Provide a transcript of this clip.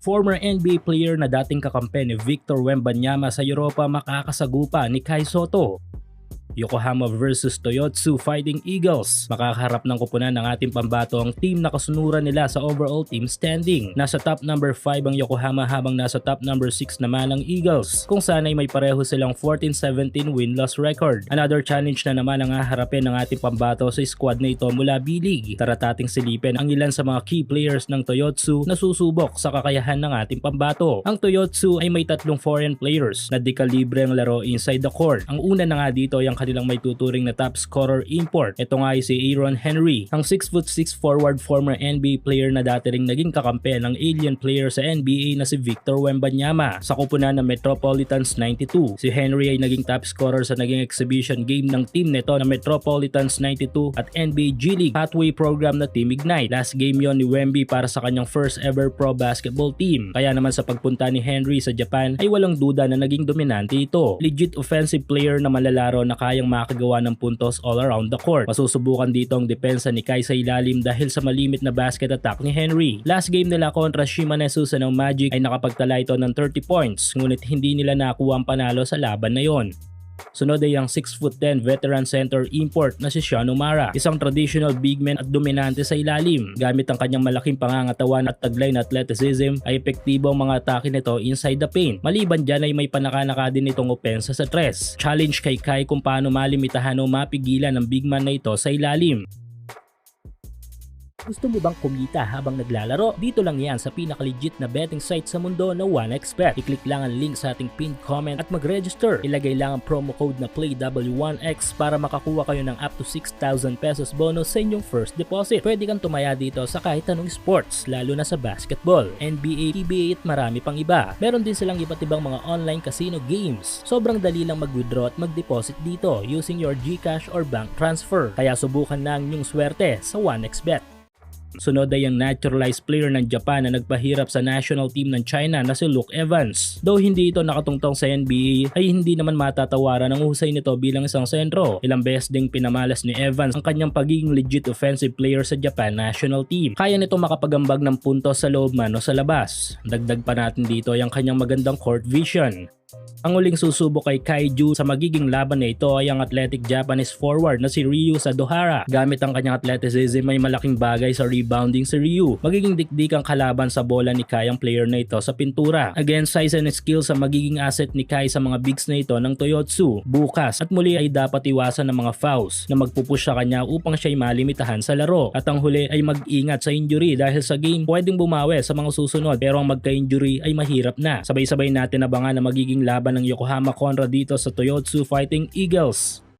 Former NBA player na dating kakampi ni Victor Wembanyama sa Europa makakasagupa ni Kai Soto. Yokohama versus Toyotsu Fighting Eagles. Makakaharap ng kupunan ng ating pambato ang team na kasunuran nila sa overall team standing. Nasa top number 5 ang Yokohama habang nasa top number 6 naman ang Eagles. Kung sana'y may pareho silang 14-17 win-loss record. Another challenge na naman ang haharapin ng ating pambato sa squad na ito mula B-League. Tara tating silipin ang ilan sa mga key players ng Toyotsu na susubok sa kakayahan ng ating pambato. Ang Toyotsu ay may tatlong foreign players na di kalibre ang laro inside the court. Ang una na nga dito ay ang kanilang may tuturing na top scorer import. Ito nga ay si Aaron Henry, ang 6'6 forward former NBA player na dati ring naging kakampi ng alien player sa NBA na si Victor Wembanyama sa kupunan ng Metropolitans 92. Si Henry ay naging top scorer sa naging exhibition game ng team nito na Metropolitans 92 at NBA G League pathway program na Team Ignite. Last game yon ni Wemby para sa kanyang first ever pro basketball team. Kaya naman sa pagpunta ni Henry sa Japan ay walang duda na naging dominante ito. Legit offensive player na malalaro na kayang makagawa ng puntos all around the court. Masusubukan dito ang depensa ni Kai sa ilalim dahil sa malimit na basket attack ni Henry. Last game nila kontra Shimanesu sa ng Magic ay nakapagtala ito ng 30 points ngunit hindi nila nakuha ang panalo sa laban na yon. Sunod ay ang 6'10 veteran center import na si Sean Umara, isang traditional big man at dominante sa ilalim. Gamit ang kanyang malaking pangangatawan at taglay na athleticism ay epektibo ang mga atake nito inside the paint. Maliban dyan ay may panaka-naka din itong opensa sa tres. Challenge kay Kai kung paano malimitahan o mapigilan ng big man na ito sa ilalim. Gusto mo bang kumita habang naglalaro? Dito lang yan sa pinaka-legit na betting site sa mundo na 1xBet. I-click lang ang link sa ating pinned comment at mag-register. Ilagay lang ang promo code na PLAYW1X para makakuha kayo ng up to 6,000 pesos bonus sa inyong first deposit. Pwede kang tumaya dito sa kahit anong sports, lalo na sa basketball, NBA, PBA at marami pang iba. Meron din silang iba't ibang mga online casino games. Sobrang dali lang mag-withdraw at mag-deposit dito using your GCash or bank transfer. Kaya subukan na ang inyong swerte sa 1xBet. Sunod ay ang naturalized player ng Japan na nagpahirap sa national team ng China na si Luke Evans. Though hindi ito nakatungtong sa NBA ay hindi naman matatawaran ang husay nito bilang isang sentro. Ilang beses ding pinamalas ni Evans ang kanyang pagiging legit offensive player sa Japan national team. Kaya nito makapagambag ng puntos sa loob man o sa labas. Dagdag pa natin dito ay ang kanyang magandang court vision. Ang uling susubok kay Kaiju sa magiging laban na ito ay ang athletic Japanese forward na si Ryu Sadohara. Gamit ang kanyang athleticism may malaking bagay sa rebounding si Ryu. Magiging dikdik ang kalaban sa bola ni Kai ang player na ito sa pintura. Again, size and skill sa magiging asset ni Kai sa mga bigs na ito ng Toyotsu. Bukas at muli ay dapat iwasan ng mga fouls na magpupush sa kanya upang siya'y malimitahan sa laro. At ang huli ay mag-ingat sa injury dahil sa game pwedeng bumawi sa mga susunod pero ang magka-injury ay mahirap na. Sabay-sabay natin abangan na magiging laban ng Yokohama kontra dito sa Toyotsu Fighting Eagles.